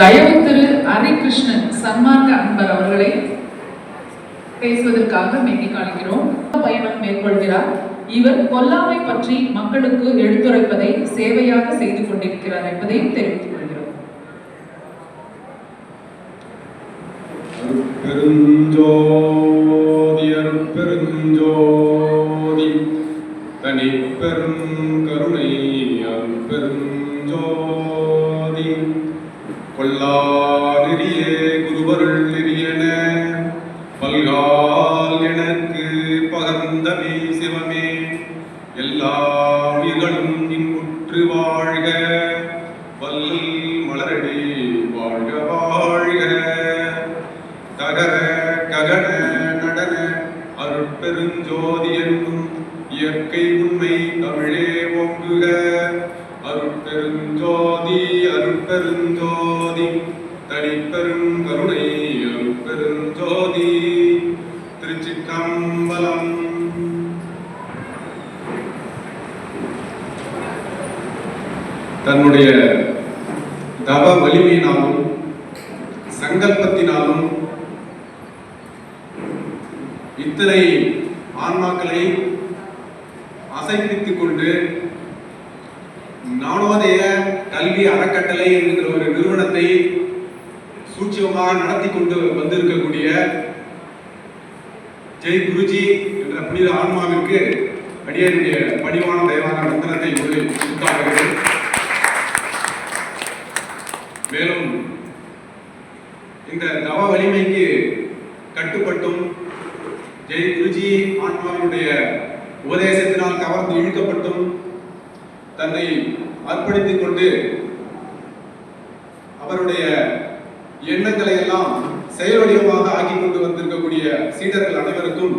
தயவு திரு ஹரிகிருஷ்ணன் சன்மார்க்க அன்பர் அவர்களை பேசுவதற்காக மேடைக்கு அழைக்கிறோம் பயணம் மேற்கொள்கிறார். இவர் கொல்லாமை பற்றி மக்களுக்கு எடுத்துரைப்பதை சேவையாக செய்து கொண்டிருக்கிறார் என்பதையும் தெரிவித்துக் கொள்கிறோம். அருட்பெருஞ்சோதி பெருஞ்சோதி தனி பெரு அருட்பெருஞ்சோதி என்னும் இயற்கை உண்மை தமிழே ஓங்குக. அருட்பெருஞ்சோதி அருட்பெருஞ்சோதி தனிப்பெரும் கருணை அருட்பெருஞ்சோதி திருச்சிற்றம்பலம். தன்னுடைய தவ வலிமையினாலும் சங்கல்ப இத்தனை ஆன்மாக்களை அசைப்பித்துக் கொண்டு நானோதய கல்வி அறக்கட்டளை என்கிற ஒரு நிறுவனத்தை சூட்சமாக நடத்தி கொண்டு வந்திருக்கக்கூடிய ஜெய் குருஜி என்ற புனித ஆன்மாவிற்கு அடியனுடைய பணிவான தயவான வந்தனத்தை முதலில் மேலும் இந்த தவ வலிமைக்கு கட்டுப்பட்டும் ஜெய் குருஜி ஆன்மாவினுடைய உபதேசத்தினால் கவர்ந்து இழுக்கப்பட்டும் தன்னை அர்ப்பணித்துக் கொண்டு அவருடைய எண்ணங்களை எல்லாம் செயல் வடிவமாக ஆக்கி கொண்டு வந்திருக்கக்கூடிய சீடர்கள் அனைவருக்கும்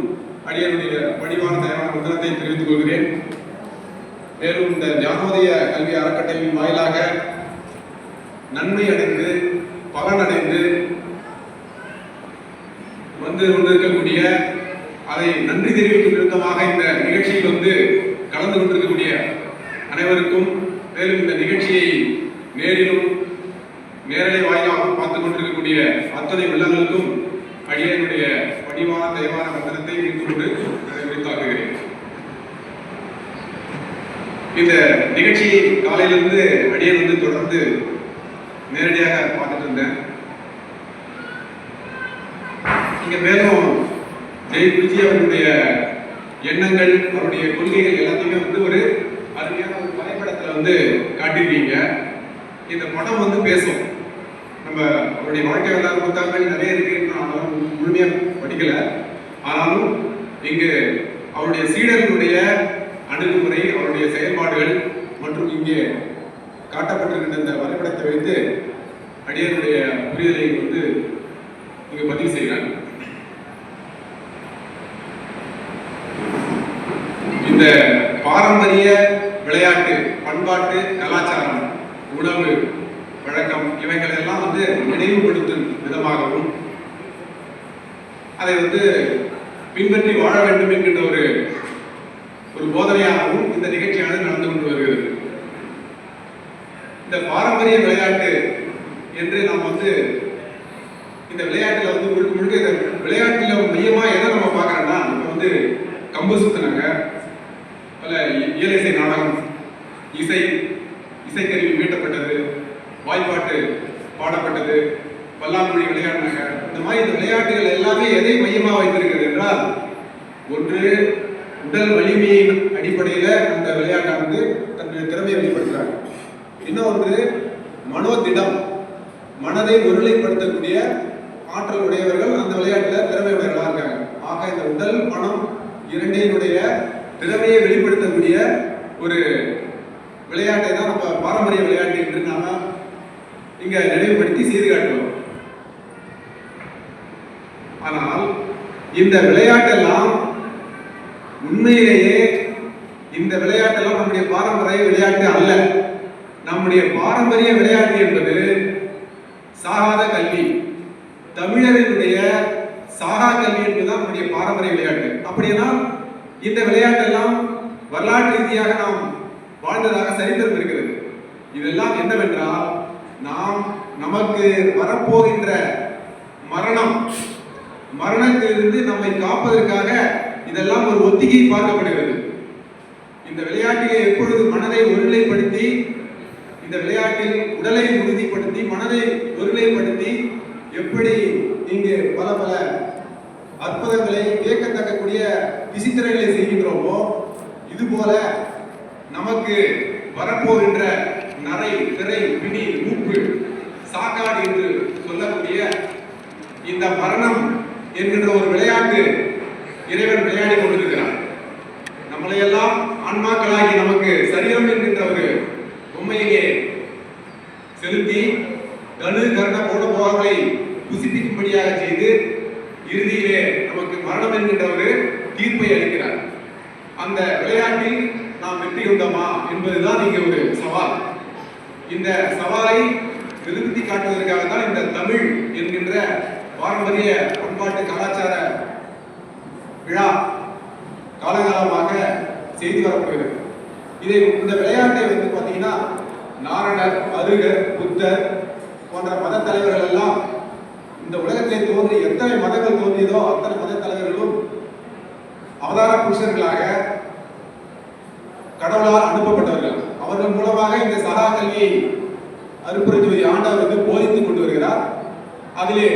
அடியனுடைய பணிவான தயாரான வந்தனத்தை தெரிவித்துக் கொள்கிறேன். மேலும் இந்த ஞானோதய கல்வி அறக்கட்டளையின் வாயிலாக நன்மை அடைந்து பலனடைந்து வந்து கொண்டிருக்கக்கூடிய அதை நன்றி தெரிவிக்கும் விருத்தமாக இந்த நிகழ்ச்சியில் வந்து கலந்து கொண்டிருக்கக்கூடிய அனைவருக்கும் மேலும் இந்த நிகழ்ச்சியை நேரிலும் நேரலை வாயிலாக பார்த்து கொண்டிருக்கக்கூடிய அத்தனை உள்ளங்களுக்கும் அடியனுடைய பணிவான தயவான வந்தனத்தை கொண்டு அதை இந்த நிகழ்ச்சியை காலையிலிருந்து அடியன் வந்து தொடர்ந்து நேரடியாக பார்த்துட்டு இருந்தேன் இங்க மேலும் ஜெய் குருஜி அவருடைய எண்ணங்கள் அவருடைய கொள்கைகள் எல்லாத்தையுமே வந்து ஒரு அருமையான ஒரு வரைபடத்துல வந்து காட்டியிருக்கீங்க. இந்த படம் வந்து பேசும். நம்ம அவருடைய வாழ்க்கை வரலாறு புத்தகங்கள் நிறைய இருக்கு நான் முழுமையா படிக்கல. ஆனாலும் இங்கு அவருடைய சீடர்களுடைய அணுகுமுறை அவருடைய செயல்பாடுகள் மற்றும் இங்கே காட்டப்பட்டிருக்கின்ற இந்த வரைபடத்தை வைத்து அடியனுடைய புரிதலை வந்து இங்கு பதிவு செய்கிறேன் இந்த பாரம்பரிய விளையாட்டு பண்பாட்டு கலாச்சாரம் உணவு வழக்கம் இவைகள் எல்லாம் வந்து நினைவுபடுத்தும் விதமாகவும் அதை வந்து பின்பற்றி வாழ வேண்டும் என்கின்ற ஒரு ஒரு போதனையாகவும் இந்த நிகழ்ச்சியானது நடந்து கொண்டு வருகிறது. இந்த பாரம்பரிய விளையாட்டு என்று நாம் வந்து இந்த விளையாட்டில் வந்து முழுக்க முழுக்க இந்த விளையாட்டில் மையமாக எதை நம்ம பார்க்குறோன்னா இப்போ வந்து கம்பு சுத்தினாங்க. இயல் இசை நாடகம் இசை இசைக்கருவி மீட்டப்பட்டது வாய்ப்பாட்டு பாடப்பட்டது பல்லாங்குழி விளையாடினாங்க. இந்த மாதிரி இந்த விளையாட்டுகள் எல்லாமே எதை மையமாக வைத்திருக்கிறது என்றால் ஒன்று உடல் வலிமையின் அடிப்படையில் அந்த விளையாட்டானது தன்னுடைய திறமையை வெளிப்படுத்துறாங்க. இன்னொன்று மனோதிடம் மனதை ஒருநிலைப்படுத்தக்கூடிய ஆற்றல் உடையவர்கள் அந்த விளையாட்டில் திறமையுடையவர்களாக இருக்காங்க. ஆக இந்த உடல் மனம் இரண்டையினுடைய திறமையை வெளிப்படுத்தக்கூடிய ஒரு விளையாட்டை தான் நம்ம பாரம்பரிய விளையாட்டு என்று நாம இங்க நினைவுபடுத்தி செய்து காட்டுவோம் ஆனால் இந்த விளையாட்டெல்லாம் உண்மையிலேயே இந்த விளையாட்டெல்லாம் நம்முடைய பாரம்பரிய விளையாட்டு அல்ல. நம்முடைய பாரம்பரிய விளையாட்டு என்பது சாகாத கல்வி. தமிழரினுடைய சாகா கல்வி என்பதுதான் நம்முடைய பாரம்பரிய விளையாட்டு. அப்படின்னா இந்த விளையாட்டெல்லாம் வரலாற்று ரீதியாக நாம் வாழ்ந்ததாக சரித்திரம் இருக்கிறது. இதெல்லாம் என்னவென்றால் நாம் நமக்கு வரப்போகின்ற மரணம் மரணத்திலிருந்து நம்மை காப்பதற்காக இதெல்லாம் ஒரு ஒத்திகை பார்க்கப்படுகிறது. இந்த விளையாட்டிலே எப்பொழுது மனதை ஒருநிலைப்படுத்தி இந்த விளையாட்டில் உடலை உறுதிப்படுத்தி மனதை ஒருநிலைப்படுத்தி எப்படி இங்கு பல பல அற்புதங்களை வியக்கத்தக்கக்கூடிய விசித்திரங்களை செய்கின்றோமோ இது போல நமக்கு வரப்போகின்ற நரை திரை பிணி மூப்பு சாக்காடு என்று சொல்லக்கூடிய இந்த மரணம் என்கின்ற ஒரு விளையாட்டு இறைவன் விளையாடி கொண்டிருக்கிறான் நம்மளையெல்லாம் ஆன்மாக்களாகி நமக்கு சரீரம் என்கின்ற ஒரு பொம்மையிலே செலுத்தி கனு கர்ண போட போகங்களை புசிப்பிக்கும்படியாக செய்து இறுதியிலே நமக்கு மரணம் என்கின்ற ஒரு தீர்ப்பை அளிக்கிறார். அந்த விளையாட்டில் நாம் வெற்றி கொண்டோமா என்பதுதான் இங்கே ஒரு சவால். இந்த சவாலை நிறுத்தி காட்டுவதற்காக தான் இந்த தமிழ் என்கின்ற பாரம்பரிய பண்பாட்டு கலாச்சார விழா காலகாலமாக செய்து வரப்படுகிறது. இதை இந்த விளையாட்டை வந்து பார்த்தீங்கன்னா நாரணர் அருகர் புத்தர் போன்ற மத தலைவர்கள் எல்லாம் இந்த உலகத்திலே தோன்றி எத்தனை மதங்கள் தோன்றியதோ அத்தனை மத தலைவர்களும் அவதார புருஷர்களாக கடவுளால் அனுப்பப்பட்டவர்கள். அவர்கள் மூலமாக இந்த சகா கல்வியை அருப்புரஞ்சுவதி ஆண்டவர் வந்து போதித்துக் கொண்டு வருகிறார். அதிலே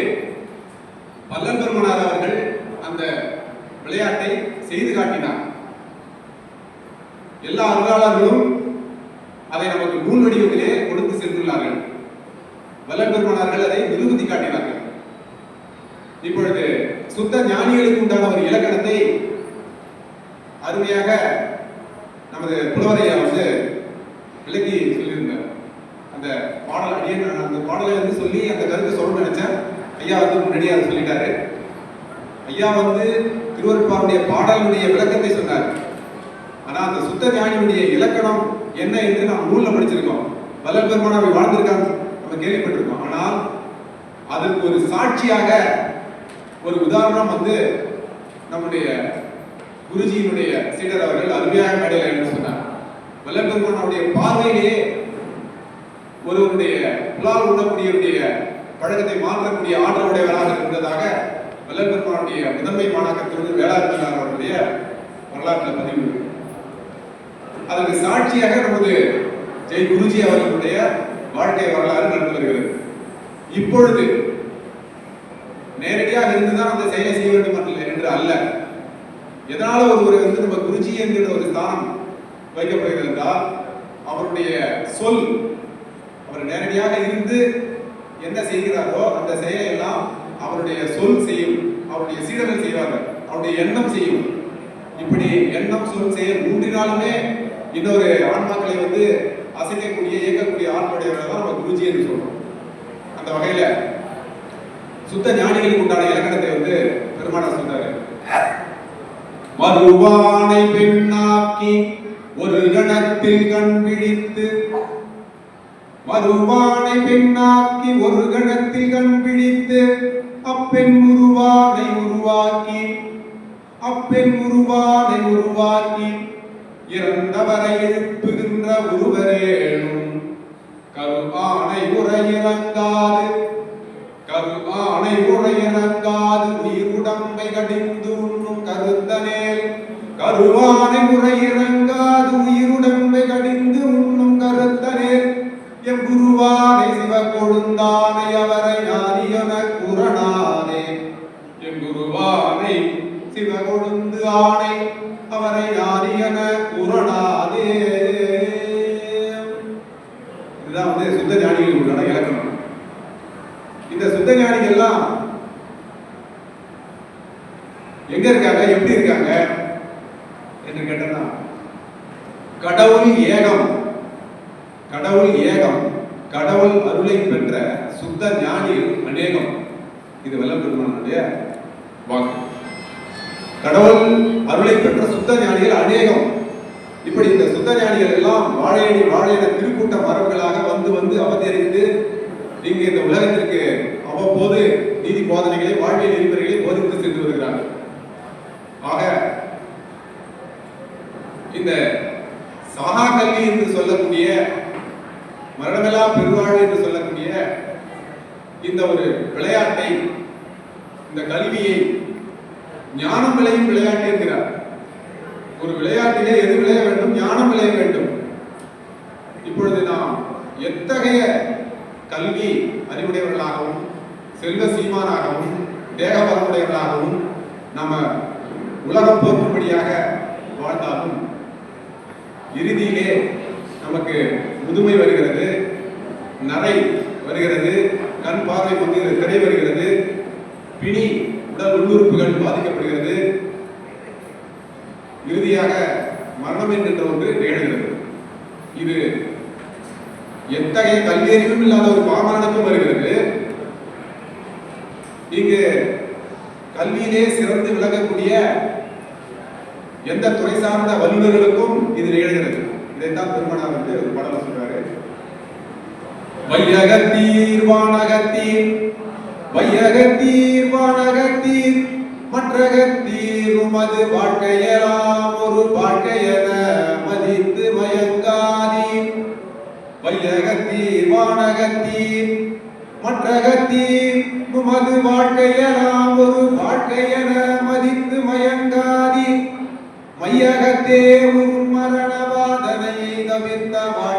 வல்லல் பெருமனார் அவர்கள் அந்த விளையாட்டை செய்து காட்டினார். எல்லா அருளாளர்களும் அதை நமக்கு நூல் வடிவத்திலே கொடுத்து சென்றுள்ளார்கள். வல்லல் பெருமனார்கள் அதை நிரூபித்து காட்டினார்கள். இப்பொழுது சுத்த ஞானிகளுக்கு உண்டான ஒரு இலக்கணத்தை அருமையாக நமது புலவரையா வந்து விளக்கி சொல்லியிருந்தார். அந்த பாடல் அடியே நான் அந்த பாடலை வந்து சொல்லி அந்த கருத்தை சொல்லணும்னு நினைச்சேன். ஐயா வந்து முன்னாடியே அதை சொல்லிட்டாரு. ஐயா வந்து திருவருட்பாவுடைய பாடலுடைய விளக்கத்தை சொன்னார். ஆனா அந்த சுத்த ஞானியுடைய இலக்கணம் என்ன என்று நாம் நூல்ல படிச்சிருக்கோம். வல்லல் பெருமானாவை வாழ்ந்திருக்காங்க. நம்ம கேள்விப்பட்டிருக்கோம். ஆனால் அதற்கு ஒரு சாட்சியாக ஒரு உதாரணம் வந்து நம்முடைய குருஜியினுடைய சீடர் அவர்கள் அருமையாக மேடையில் என்ன சொன்னார். வல்லபெருமானுடைய பார்வையிலேயே ஒருவருடைய புலால் உண்ணக்கூடியவருடைய பழக்கத்தை மாற்றக்கூடிய ஆற்றலுடையவராக இருந்ததாக வல்லபெருமானுடைய முதன்மை மாணாக்கத்திலிருந்து வேளாண் அவருடைய வரலாற்றில் பதிவு அதற்கு சாட்சியாக நமது ஜெய் குருஜி அவர்களுடைய வாழ்க்கை வரலாறு நடந்து வருகிறது. இப்பொழுது நேரடியாக இருந்துதான் அந்த செயலை செய்ய வேண்டும் என்று அல்ல. எதனால ஒருவர் வந்து நம்ம குருஜி என்கிற ஒரு ஸ்தானம் வைக்கப்படுகிறது என்றால் அவருடைய சொல் அவர் நேரடியாக இருந்து என்ன செய்கிறாரோ அந்த செயலை எல்லாம் அவருடைய சொல் செய்யும் அவருடைய சீடர்கள் செய்வார்கள் அவருடைய எண்ணம் செய்யும். இப்படி எண்ணம் சொல் செயல் மூன்றினாலுமே இன்னொரு ஆன்மாக்களை வந்து அசைக்கக்கூடிய இயக்கக்கூடிய ஆன்மாடையவர்கள் தான் நம்ம குருஜி என்று சொல்றோம். அந்த வகையில சுத்த ஞானிகளுக்கு உண்டான இலக்கணத்தை வந்து பெருமானார் சொல்றாரு. மறுவானை பெண்ணாக்கி ஒரு கணத்தில் கண்பிடித்து மறுவானை பெண்ணாக்கி ஒரு கணத்தில் கண்பிடித்து அப்பெண் உருவானை உருவாக்கி அப்பெண் உருவானை உருவாக்கி இறந்தவரை எழுப்புகின்ற ஒருவரேனும் கருவானை உரையிறங்காது கருமானை உரையிறங்காது உயிருடம்பை கடிந்து உண்ணும் கருத்தனேல் கருமானை உரையிறங்காது உயிருடம்பை கடிந்து உண்ணும் கருத்தனேல் எம் குருவானை சிவ கொழுந்தானை அவரை ஞானியன குரணானே எம் குருவானை சிவ கொழுந்து ஆணை அவரை ஞானியன குரணாதே இதுதான் வந்து சுத்த ஞானிகள். இந்த சுத்த எல்லாம் எங்க இருக்காங்க? எப்படி இருக்காங்க? என்று கேட்டனா கடவுள் ஏகம் கடவுள் ஏகம் கடவுள் அருளை பெற்ற சுத்த ஞானிகள் அநேகம். இது வல்லம் பெருமானுடைய வாக்கு. கடவுள் அருளை பெற்ற சுத்த ஞானிகள் அநேகம். இப்படி இந்த சுத்த ஞானிகள் எல்லாம் வாழையடி வாழையிட திருக்கூட்ட மரங்களாக வந்து வந்து அவதரித்து இங்கு இந்த உலகத்திற்கு அவ்வப்போது நீதி போதனைகளை வாழ்வியல் நெறிமுறைகளை போதித்து சென்று வருகிறார்கள். ஆக இந்த சாகா கல்வி என்று சொல்லக்கூடிய மரணமெல்லாம் பெருவாழ்வு என்று சொல்லக்கூடிய இந்த ஒரு விளையாட்டை இந்த கல்வியை ஞானம் விளையும் விளையாட்டு என்கிறார். ஒரு விளையாட்டிலே எது விளைய வேண்டும்? ஞானம் விளைய வேண்டும். இப்பொழுது நாம் எத்தகைய கல்வி அறிவுடையவர்களாகவும் செல்வ சீமானாகவும் தேக பலமுடையவர்களாகவும் நம்ம உலகம் போக்கும்படியாக வாழ்ந்தாலும் இறுதியிலே நமக்கு முதுமை வருகிறது நரை வருகிறது கண் பார்வை வந்து திரை வருகிறது பிணி உடல் உள்ளுறுப்புகள் பாதிக்கப்படுகிறது. இறுதியாக மரணம் என்கின்ற ஒன்று நிகழ்கிறது. இது எத்தகைய கல்வியறிவும் இல்லாத ஒரு பாமரனுக்கும் வருகிறது இங்கு கல்வியிலே சிறந்து விளங்கக்கூடிய எந்த துறை சார்ந்த வல்லுநர்களுக்கும் இது நிகழ்கிறது. இதைத்தான் திருமணம் வந்து ஒரு படம் சொல்றாரு. வையகத்தீர் வானகத்தீர் வையகத்தீர் வானகத்தீர் மற்றகத்தீர் உமது வாழ்க்கையெல்லாம் ஒரு வாழ்க்கையென மதித்து மயங்காதீர். வையகத்தீர் வானகத்தீர் மற்றகத்தீர் உமது வாழ்க்கையெல்லாம் ஒரு வாழ்க்கையென மதித்து மயங்காதி மையகத்தே உன் மரணவாதனை தவிர்த்த வாழ்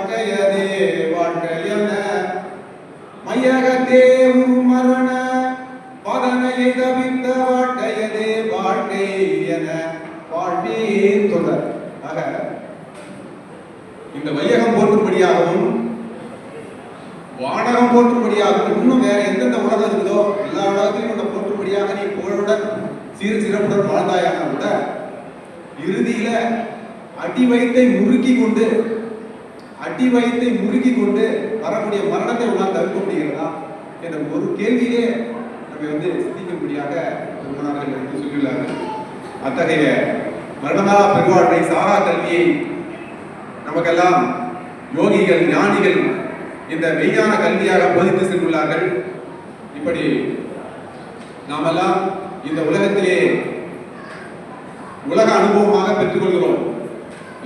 சீர் சிறப்புடன் வாழ்ந்தாயான கூட இறுதியில அடி வயத்தை முறுக்கி கொண்டு அடி வயத்தை முறுக்கி கொண்டு வரக்கூடிய மரணத்தை உன்னால் தவிர்க்க முடிகிறதா என்ற ஒரு கேள்வியிலே நம்ம வந்து சிந்திக்கும்படியாக பெருமனார்கள் எடுத்து சொல்லியுள்ளார்கள் அத்தகைய மரணமாலா பெருவாழ்வை சாரா கல்வியை நமக்கெல்லாம் யோகிகள் ஞானிகள் இந்த மெய்யான கல்வியாக போதித்து சென்றுள்ளார்கள். இப்படி நாமெல்லாம் இந்த உலகத்திலே உலக அனுபவமாக பெற்றுக்கொள்கிறோம்.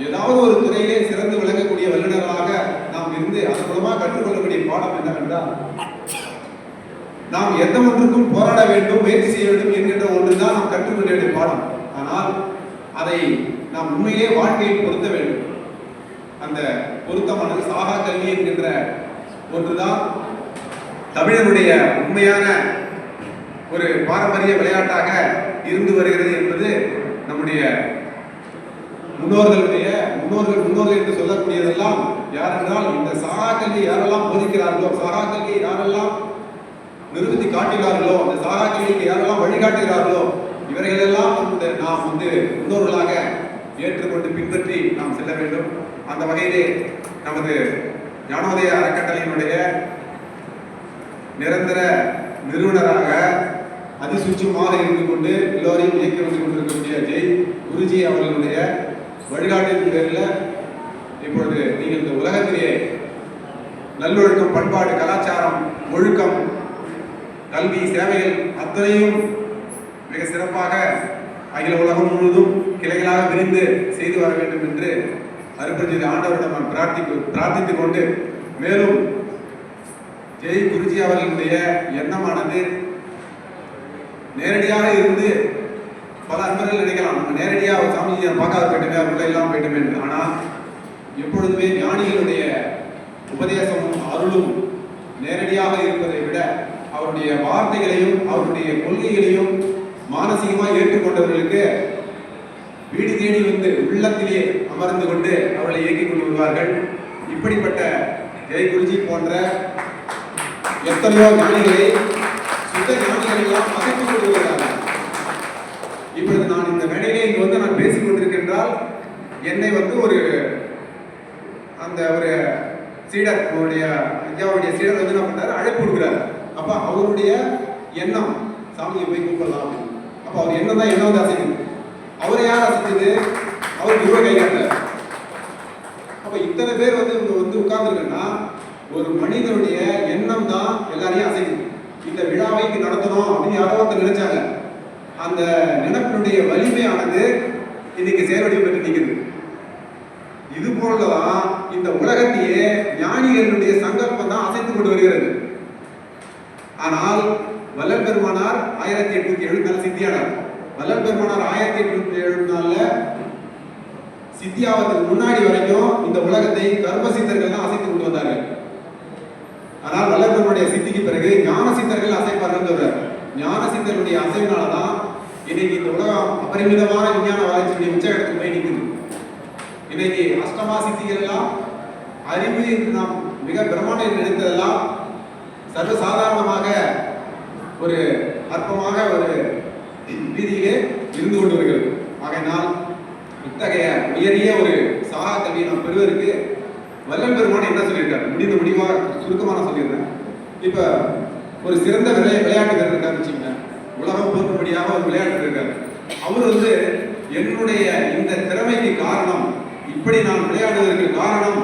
ஏதாவது ஒரு துறையிலே சிறந்து விளங்கக்கூடிய வல்லுநராக நாம் இருந்து அதன் மூலமாக கற்றுக்கொள்ளக்கூடிய பாடம் என்னவென்றால் நாம் எந்த ஒன்றுக்கும் போராட வேண்டும் முயற்சி செய்ய வேண்டும் என்கின்ற ஒன்றுதான் நாம் கற்றுக்கொள்ள வேண்டிய பாடம். ஆனால் அதை நாம் உண்மையிலே வாழ்க்கையில் பொருத்த வேண்டும். அந்த பொருத்தமானது சாகா கல்வி என்கின்ற ஒன்றுதான் தமிழனுடைய உண்மையான ஒரு பாரம்பரிய விளையாட்டாக இருந்து வருகிறது என்பது நம்முடைய முன்னோர்களுடைய முன்னோர்கள் முன்னோர்கள் என்று சொல்லக்கூடியதெல்லாம் யாரென்றால் இந்த சாகா கல்வி யாரெல்லாம் போதிக்கிறார்களோ சாகா கல்வி யாரெல்லாம் நிரூபித்து காட்டுகிறார்களோ அந்த சாகா கல்விக்கு யாரெல்லாம் வழிகாட்டுகிறார்களோ இவர்களெல்லாம் வந்து நாம் வந்து முன்னோர்களாக ஏற்றுக்கொண்டு பின்பற்றி நாம் செல்ல வேண்டும். அந்த வகையிலே நமது ஞானோதய அறக்கட்டளையினுடைய நிரந்தர நிறுவனராக அதிசுச்சமாக இருந்து கொண்டு எல்லோரையும் இயக்கி வந்து கொண்டிருக்கக்கூடிய ஜெய் குருஜி அவர்களுடைய வழிகாட்டின் பேரில் இப்பொழுது நீங்கள் இந்த உலகத்திலேயே நல்லொழுக்கம் பண்பாடு கலாச்சாரம் ஒழுக்கம் கல்வி சேவைகள் அத்தனையும் மிக சிறப்பாக அகில உலகம் முழுவதும் கிளைகளாக விரிந்து செய்து வர வேண்டும் என்று அருப்பஞ்செய்தி ஆண்டவரிடம் நான் பிரார்த்திக்கு பிரார்த்தித்துக் கொண்டு மேலும் ஜெய் குருஜி அவர்களுடைய எண்ணமானது நேரடியாக இருந்து பல அன்பர்கள் நினைக்கலாம் நம்ம நேரடியாக சாமிஜியை பார்க்காத போயிட்டுமே அவர்களை இல்லாமல் போயிட்டுமே என்று. ஆனால் எப்பொழுதுமே ஞானிகளுடைய உபதேசமும் அருளும் நேரடியாக இருப்பதை விட அவருடைய வார்த்தைகளையும் அவருடைய கொள்கைகளையும் மானசீகமாக ஏற்றுக்கொண்டவர்களுக்கு வீடு தேடி வந்து உள்ளத்திலே அமர்ந்து கொண்டு அவர்களை இயக்கிக் கொண்டு வருவார்கள் இப்படிப்பட்ட ஜெய் குருஜி போன்ற எத்தனையோ ஞானிகளை சுத்த ஞானிகள் எல்லாம் மதித்துக் கொண்டு வருகிறார்கள் இப்பொழுது நான் வந்து நான் பேசிக் கொண்டிருக்கின்றால் என்னை வந்து ஒரு அந்த ஒரு சீடர் அவருடைய ஐயாவுடைய சீடர் வந்து என்ன பண்றாரு? அழைப்பு கொடுக்குறாரு. அப்போ அவருடைய எண்ணம் சாமியை போய் கூப்பிடலாம். அப்போ அவர் எண்ணம் தான் என்ன வந்து அசைக்குது அவரை யார் அசைச்சது அவர் குருவை கை அப்போ இத்தனை பேர் வந்து இவங்க வந்து உட்கார்ந்துருக்குன்னா ஒரு மனிதனுடைய எண்ணம் தான் எல்லாரையும் அசைக்குது இந்த விழாவை நடத்தணும் அப்படின்னு யாரோ ஒருத்தர் நினைச்சாங்க. அந்த நினைப்பினுடைய வலிமையானது இன்னைக்கு செயல்வடிவம் பெற்று நிற்குது இது போலதான் இந்த உலகத்தையே ஞானிகளுடைய சங்கல்பம் தான் அசைத்து கொண்டு வருகிறது. ஆனால் வல்லல் பெருமானார் ஆயிரத்தி எட்நூத்தி எழுபத்தி நாலு சித்தியானார். வல்லல் பெருமானார் ஆயிரத்தி எட்நூத்தி எழுபத்தி நாலுல சித்தியாவதுக்கு முன்னாடி வரைக்கும் இந்த உலகத்தை கர்ம சித்தர்கள் தான் அசைத்து கொண்டு வந்தார்கள். ஆனால் வல்லல் பெருமானுடைய சித்திக்கு பிறகு ஞான சித்தர்கள் அசைப்பார்கள் ஞான சித்தர்களுடைய அசைவினால தான் இன்னைக்கு இந்த உலகம் அபரிமிதமான விஞ்ஞான வளர்ச்சியுடைய உச்சகட்டத்துக்கு போய் நிற்குது. இன்னைக்கு அஷ்டமா சித்திகள் அறிவு என்று நாம் மிக பிரம்மாண்டம் என்று நினைத்ததெல்லாம் சர்வசாதாரணமாக ஒரு அற்பமாக ஒரு ரீதியிலே இருந்து கொண்டு வருகிறது ஆகையினால் இத்தகைய உயரிய ஒரு சாகா கல்வியை நாம் பெறுவதற்கு வல்லல் பெருமான் என்ன சொல்லியிருக்காரு? முடிந்த முடிவாக சுருக்கமாக நான் இப்போ ஒரு சிறந்த விளை விளையாட்டு வீரர் இருக்காரு வச்சுக்கோங்க உலகம் போக்கும்படியாக ஒரு விளையாட்டு இருக்காரு. அவர் வந்து என்னுடைய இந்த திறமைக்கு காரணம் இப்படி நான் விளையாடுவதற்கு காரணம்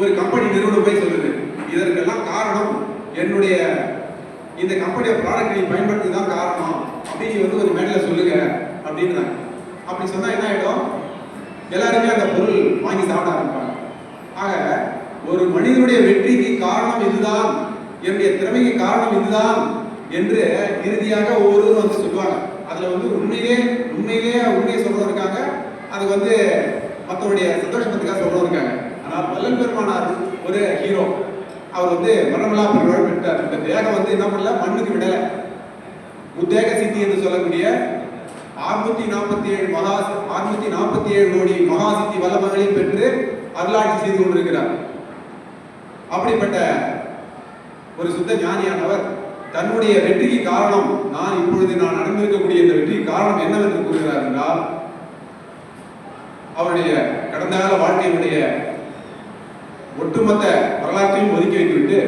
ஒரு கம்பெனி நிறுவனம் போய் சொல்லுது. இதற்கெல்லாம் காரணம் என்னுடைய இந்த கம்பெனியோட ப்ராடக்ட் நீ பயன்படுத்தி தான் காரணம் அப்படின்னு வந்து ஒரு மேடையில் சொல்லுங்க அப்படின்னு அப்படி சொன்னால் என்ன ஆகிடும் எல்லாருமே அந்த பொருள் வாங்கி சாப்பிட ஆரம்பிப்பாங்க. ஆக ஒரு மனிதனுடைய வெற்றிக்கு காரணம் இதுதான். என்னுடைய திறமைக்கு காரணம் இதுதான். என்று இறுதியாக ஒவ்வொருவரும் வந்து சொல்லுவாங்க. அதுல வந்து உண்மையிலே உண்மையிலேயே உண்மையை சொல்றவங்க இருக்காங்க. அது வந்து மற்றவருடைய சந்தோஷத்துக்காக சொல்றவங்க இருக்காங்க. ஆனால் பல்லன் பெருமானார் ஒரு ஹீரோ அவர் வந்து மரணமில்லா பெருமாள் பெற்றார் இந்த தேகம் வந்து என்ன பண்ணல? மண்ணுக்கு விடல. உத்தேக சித்தி என்று சொல்லக்கூடிய அறுநூத்தி நாற்பத்தி ஏழு மகா அறுநூத்தி நாற்பத்தி ஏழு கோடி மகா சித்தி வல்லமகளையும் பெற்று அருளாட்சி செய்து கொண்டிருக்கிறார். அப்படிப்பட்ட ஒரு சுத்த ஞானியானவர் தன்னுடைய வெற்றிக்கு காரணம் நான் இப்பொழுது நான் நடந்திருக்கக்கூடிய இந்த வெற்றிக்கு காரணம் என்னவென்று கூறுகிறார் என்றால் அவருடைய கடந்த கால வாழ்க்கையினுடைய ஒட்டுமொத்த வரலாற்றையும் ஒதுக்கி வைத்துவிட்டு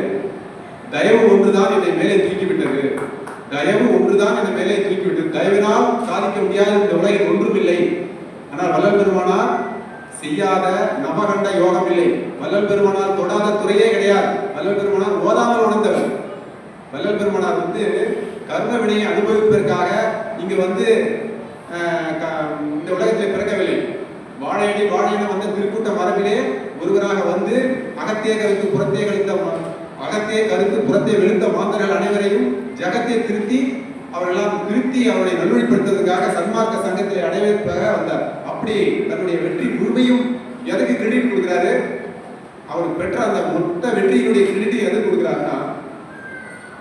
தயவு ஒன்றுதான் என்னை மேலே தூக்கிவிட்டது. தயவு ஒன்றுதான் என்னை மேலே தூக்கிவிட்டது. தயவினால் சாதிக்க முடியாத இந்த உலகில் ஒன்றுமில்லை. ஆனால் வல்லல் பெருமானார் செய்யாத நவகண்ட யோகம் இல்லை வல்லல் பெருமானார் தொடாத துறையே கிடையாது. வல்லல் பெருமானார் ஓதாமல் உணர்ந்தவர். வல்லல் பெருமானார் வந்து கர்ம வினையை அனுபவிப்பதற்காக இங்க வந்து க- இந்த உலகத்தில் பிறக்கவில்லை. வாழையடி வாழையின வந்த திருக்கூட்ட மரபிலே ஒருவராக வந்து அகத்தே கருத்து புறத்தே கழித்த ம- அகத்தே கருத்து புறத்தே விழுந்த மாந்தர்கள் அனைவரையும் ஜகத்தை திருத்தி அவரெல்லாம் திருத்தி அவரை நல்வழிப்படுத்துவதற்காக சன்மார்க்க சங்கத்தை அடைவதற்காக வந்தார். அப்படி தன்னுடைய வெற்றி முழுமையும் எதுக்கு கிரெடிட் கொடுக்கிறாரு? அவர் பெற்ற அந்த மொத்த வெற்றியினுடைய கிரெடிட் எதுக்கு கொடுக்கிறாருன்னா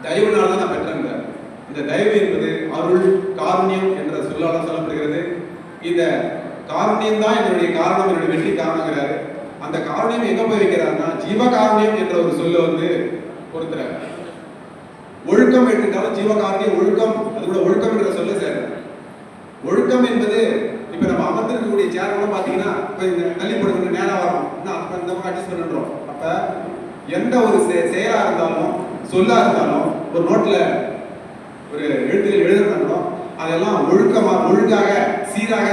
தயவுனால தான் நான் பெற்றேன் இந்த தயவு என்பது அருள் காரணியம் என்ற சொல்லால சொல்லப்படுகிறது. இந்த காரணியம் தான் என்னுடைய காரணம் என்னுடைய வெற்றி காரணங்கிறாரு. அந்த காரணியம் எங்க போய் வைக்கிறாருன்னா ஜீவகாருண்யம் என்ற ஒரு சொல்ல வந்து பொறுத்துறாரு ஒழுக்கம் எடுத்துட்டாலும் ஜீவகாருண்யம் ஒழுக்கம். அது கூட ஒழுக்கம் என்ற சொல்ல சேர. ஒழுக்கம் என்பது இப்ப நம்ம அமர்ந்திருக்கக்கூடிய சேர் கூட பாத்தீங்கன்னா இப்ப இந்த தள்ளி போடுறது நேரம் வரும் அப்ப இந்த அட்ஜஸ்ட் பண்ணுறோம் அப்ப எந்த ஒரு செ- செயலா இருந்தாலும் சொல்லா இருந்தாலும் ஒரு நோட்டில் ஒரு எழுத்துக்கள் எழுதுறோம் அதெல்லாம் ஒழுக்கமாக ஒழுங்காக சீராக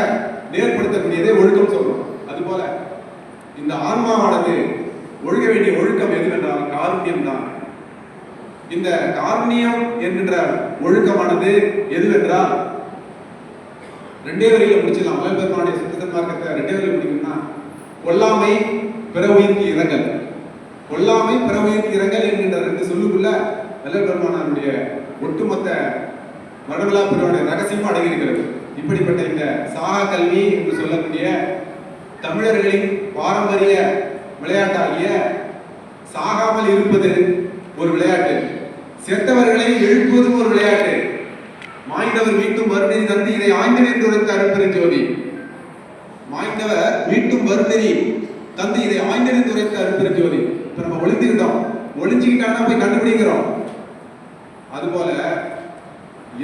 நேர்படுத்தக்கூடியதே ஒழுக்கம் சொல்றோம். அதுபோல இந்த ஆன்மாவானது ஒழுக வேண்டிய ஒழுக்கம் எதுவென்றால் காருண்யம் தான் இந்த காருண்யம் என்கின்ற ஒழுக்கமானது எதுவென்றால் ரெண்டே வரையில முடிச்சிடலாம். மலர் பெருமானுடைய ரெண்டே வரியில முடிக்கணும்னா கொல்லாமை பிற உயிர்க்கு இரங்கல். கொல்லாமை பிற உயிர்க்கு இரங்கல் என்கின்ற ரெண்டு சொல்லுக்குள்ள நல்ல பெருமானாருடைய ஒட்டுமொத்த வடவிழா பெருமானுடைய ரகசியமும் அடங்கியிருக்கிறது. இப்படிப்பட்ட இந்த சாகா கல்வி என்று சொல்லக்கூடிய தமிழர்களின் பாரம்பரிய விளையாட்டாகிய சாகாமல் இருப்பது ஒரு விளையாட்டு. செத்தவர்களை எழுப்புவதும் ஒரு விளையாட்டு. மாய்ந்தவர் மீண்டும் வருநெறி தந்து இதை ஆய்ந்து துரைத்த அருப்பெரும் ஜோதி. மாய்ந்தவர் மீண்டும் வருநெறி தந்து இதை ஆய்ந்து துரைத்த அருப்பெரும் ஜோதி. இப்ப நம்ம ஒளிஞ்சுக்கிட்டோம். ஒளிஞ்சுக்கிட்டானா போய் கண்டுபிடிக்கிறோம். அதுபோல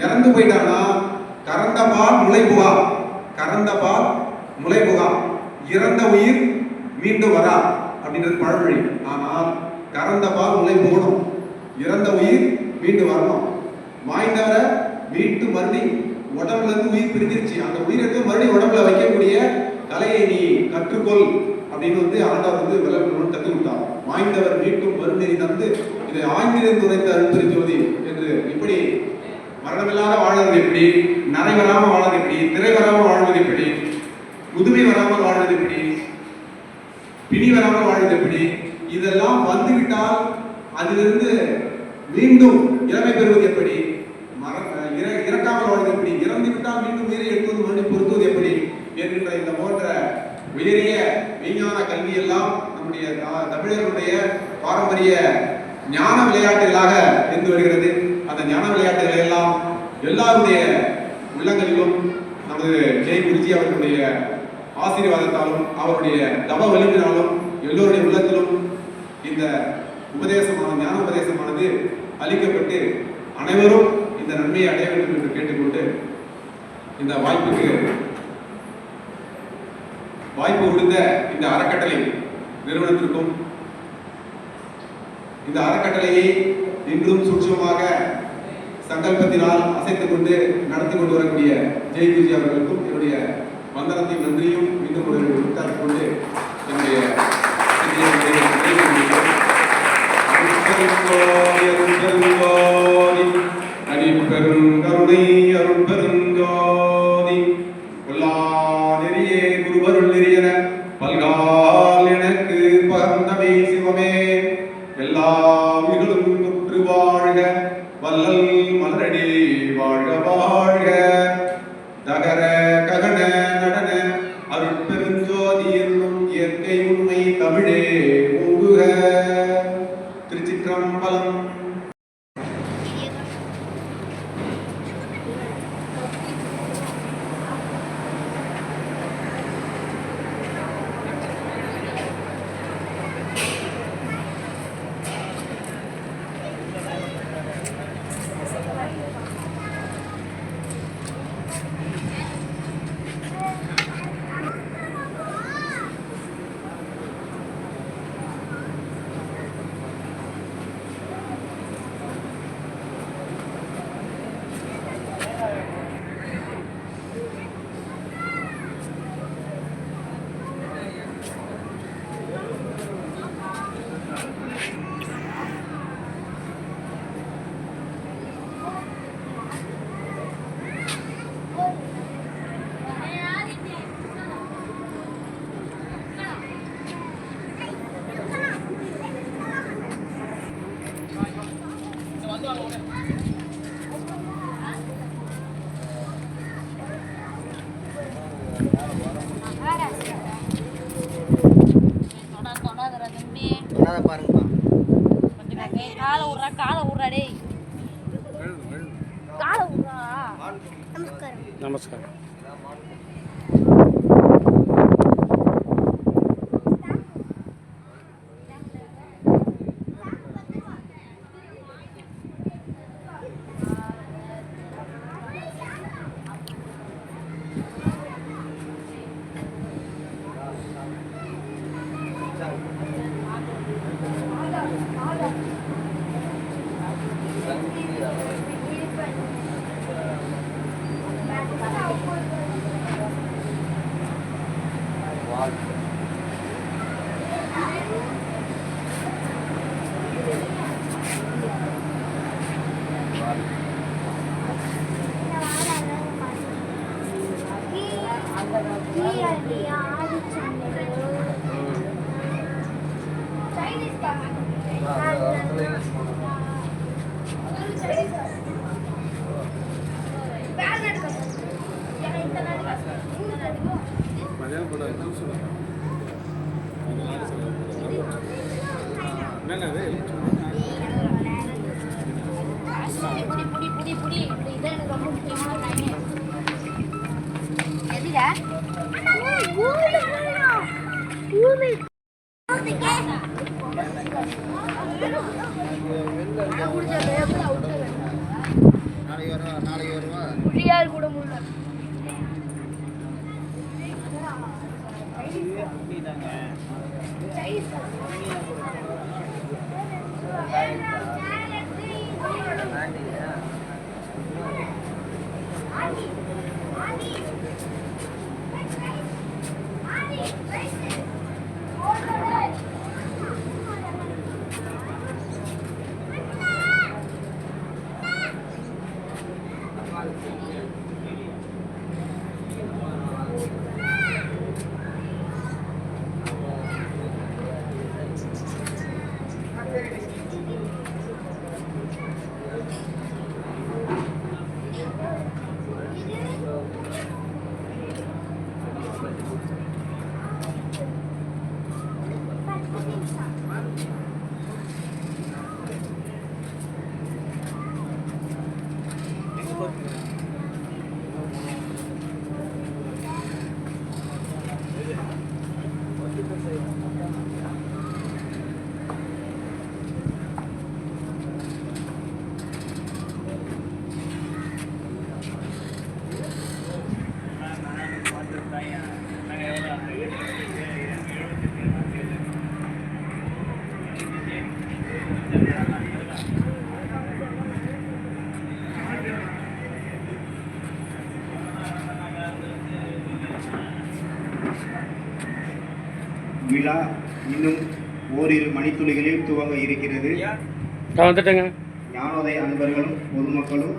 இறந்து போயிட்டானா கறந்த பால் முளைபுகா கறந்த பால் முளைபுகா இறந்த உயிர் மீண்டும் வரா அப்படின்றது பழமொழி. ஆனால் கறந்த பால் உள்ளே இறந்த உயிர் மீண்டு வரணும். வாய்ந்தவரை மீட்டு மறுபடி உடம்புல இருந்து உயிர் பிரிஞ்சிருச்சு. அந்த உயிரை மறுபடியும் உடம்புல வைக்கக்கூடிய கலையை நீ கற்றுக்கொள் அப்படின்னு வந்து ஆண்டவர் வந்து விளக்கணும்னு கத்து கொடுத்தார் வாய்ந்தவர் மீட்டும் மறுநெறி தந்து இதை ஆங்கிலம் துறைத்த அருட்பெரு ஜோதி. என்று எப்படி மரணமில்லாத வாழ்வது எப்படி? நரை வராம வாழ்வது எப்படி? திரை வராமல் வாழ்வது எப்படி? முதுமை வராமல் வாழ்வது எப்படி? பிணி வராமல் வாழ்வது எப்படி? இதெல்லாம் வந்துவிட்டால் அதிலிருந்து மீண்டும் இளமை பெறுவது எப்படி? மர இற- இறக்காமல் வாழ்வது எப்படி? இறந்து விட்டால் மீண்டும் உயிரை எடுப்பது மறுபடியும் பொருத்துவது எப்படி? என்கின்ற இந்த போன்ற உயரிய விஞ்ஞான கல்வி எல்லாம் நம்முடைய தமிழர்களுடைய பாரம்பரிய ஞான விளையாட்டுகளாக இருந்து வருகிறது. ஞான விளையாட்டுகளை எல்லாம் எல்லாருடைய உள்ளங்களிலும் நமது ஜெய் குருஜி அவர்களுடைய ஆசீர்வாதத்தாலும் அவருடைய தவ வலிமையினாலும் எல்லோருடைய உள்ளத்திலும் இந்த உபதேசமான ஞான உபதேசமானது அளிக்கப்பட்டு அனைவரும் இந்த நன்மையை அடைய வேண்டும் என்று கேட்டுக்கொண்டு இந்த வாய்ப்புக்கு வாய்ப்பு கொடுத்த இந்த அறக்கட்டளை நிறுவனத்திற்கும் இந்த அறக்கட்டளையை இன்றும் சூட்சமாக சங்கல்பத்தினால் அசைத்துக் கொண்டு நடத்தி கொண்டு வரக்கூடிய ஜெய் குருஜி அவர்களுக்கும் என்னுடைய வந்தனத்தை நன்றியும் மீண்டும் ஒரு உத்தாக்கிக் கொண்டு என்னுடைய அருட்பெருஞ்சோதி, நெறியே குருவருள் நெறியன பல்கால் எனக்கு சிவமே. எல்லா உயிர்களும் முற்று வாழ்க வல்ல outside. புடி இருக்கிறது. வந்துட்டேங்க. ஞானோதய அன்பர்களும் பொதுமக்களும்